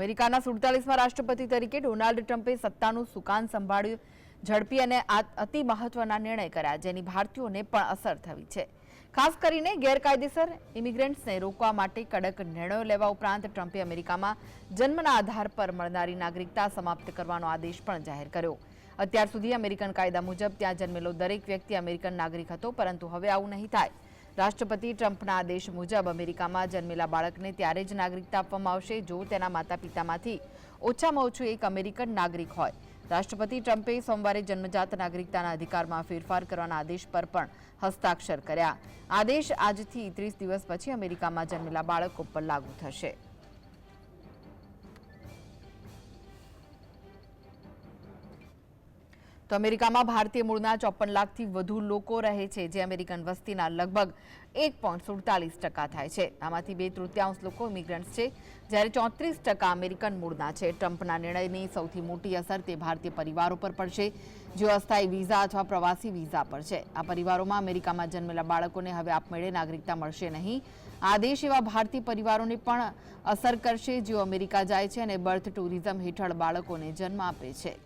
અમેરિકાના સુડતાલીસમાં રાષ્ટ્રપતિ તરીકે ડોનાલ્ડ ટ્રમ્પે સત્તાનું સુકાન સંભાળ્યું, ઝડપી અને અતિ મહત્વના નિર્ણય કર્યા, જેની ભારતીયોને પણ અસર થવી છે. ખાસ કરીને ગેરકાયદેસર ઇમિગ્રન્ટ્સને રોકવા માટે કડક નિર્ણયો લેવા ઉપરાંત ટ્રમ્પે અમેરિકામાં જન્મના આધાર પર મળનારી નાગરિકતા સમાપ્ત કરવાનો આદેશ પણ જાહેર કર્યો. અત્યાર સુધી અમેરિકન કાયદા મુજબ ત્યાં જન્મેલો દરેક વ્યક્તિ અમેરિકન નાગરિક હતો, પરંતુ હવે આવું નહીં થાય. રાષ્ટ્રપતિ ટ્રમ્પના આદેશ મુજબ અમેરિકામાં જન્મેલા બાળકને ત્યારે જ નાગરિકતા આપવામાં આવશે જો તેના માતા પિતામાંથી ઓછામાં ઓછું એક અમેરિકન નાગરિક હોય. રાષ્ટ્રપતિ ટ્રમ્પે સોમવારે જન્મજાત નાગરિકતાના અધિકારમાં ફેરફાર કરવાના આદેશ પર પણ હસ્તાક્ષર કર્યા. આદેશ આજથી ત્રીસ દિવસ પછી અમેરિકામાં જન્મેલા બાળકો પર લાગુ થશે. તો અમેરિકામાં ભારતીય મૂળના ચોપન લાખથી વધુ લોકો રહે છે, જે અમેરિકન વસ્તીના લગભગ એક પોઈન્ટ સુડતાલીસ ટકા થાય છે. આમાંથી બે તૃતીયાંશ લોકો ઇમિગ્રન્ટ્સ છે, જ્યારે ચોત્રીસ ટકા અમેરિકન મૂળના છે. ટ્રમ્પના નિર્ણયની સૌથી મોટી અસર તે ભારતીય પરિવારો પર પડશે જેઓ અસ્થાયી વિઝા અથવા પ્રવાસી વિઝા પર છે. આ પરિવારોમાં અમેરિકામાં જન્મેલા બાળકોને હવે આપમેળે નાગરિકતા મળશે નહીં. આદેશ એવા ભારતીય પરિવારોને પણ અસર કરશે, જેઓ અમેરિકા જાય છે અને બર્થ ટુરિઝમ હેઠળ બાળકોને જન્મ આપે છે.